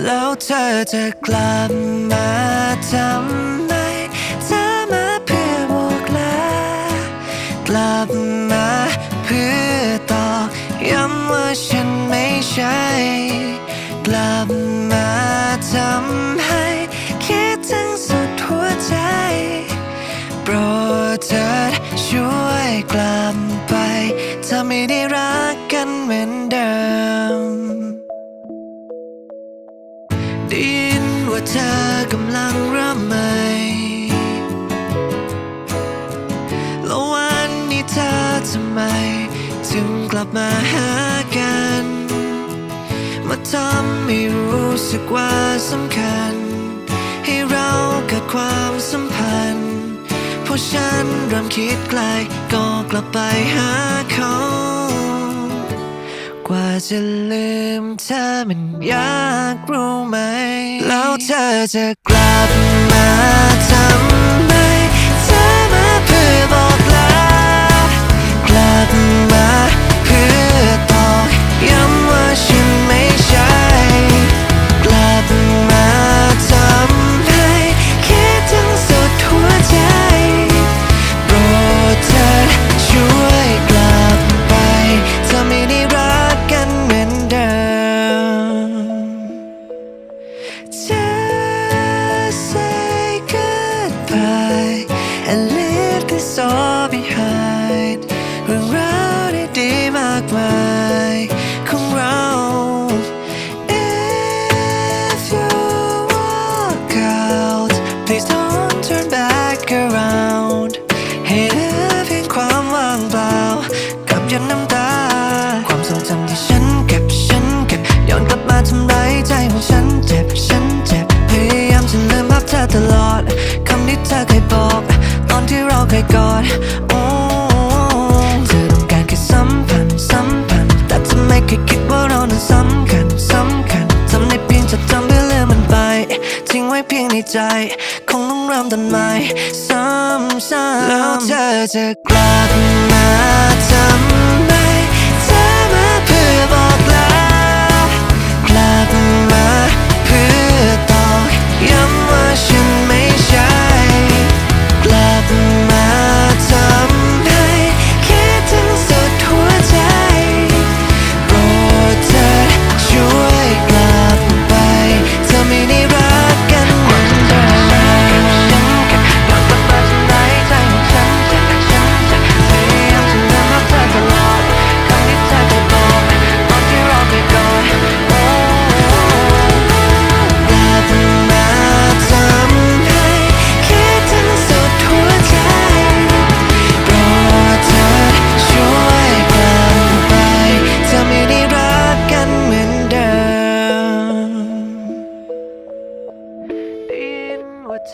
แล้วเธอจะกลับมาทำไมเธอมาเพื่อบอกลากลับมาเพื่อตอกย้ำว่าฉันไม่ใช่ กลับมาทำให้คิดถึงสุดหัวใจ โปรดเถิดช่วยกลับไปถ้าไม่ได้รักกันเหมือน ด้ยินว่าเธอกำลังริ่มใหม่แล้ววันนี้เธอทำไม ถึงกลับมาหากัน มาทำให้รู้สึกว่าสำคัญ ให้เราเกิดความสัมพันธ์ เพราะฉันเริ่มคิดไกลก็กลับไปหาเขา ว่าจะลืมเธอมันยากรู้ไหม แล้วเธอจะกลับ leave this all behind เรื่องราวดีๆมากมายของเรา If you walk out please don't turn back around ให้เหลือเพียงความว่างเปล่ากับหยันน้ำตา ความทรงจำที่ฉันเก็บฉันเก็บย้อนกลับมาทำร้ายใจของฉันเจ็บฉันเจ็บพยายามจะลืมภาพเธอตลอด อนที่เราเคยกอดโอ้เธอต้องการแค่สัมพันธ์สัมพันธ์แต่เธอไม่เคยคิดว่าเรานั้นสำคัญสำคัญทำได้เพียงจะทำเพื่อลืมมันไป ทิ้งไว้เพียงในใจ คงต้องเริ่มต้นใหม่ซ้ำๆแล้วเธอจะกลับมาทำ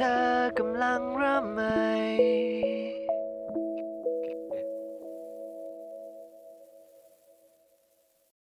ธอกำลังเริ่มใหม่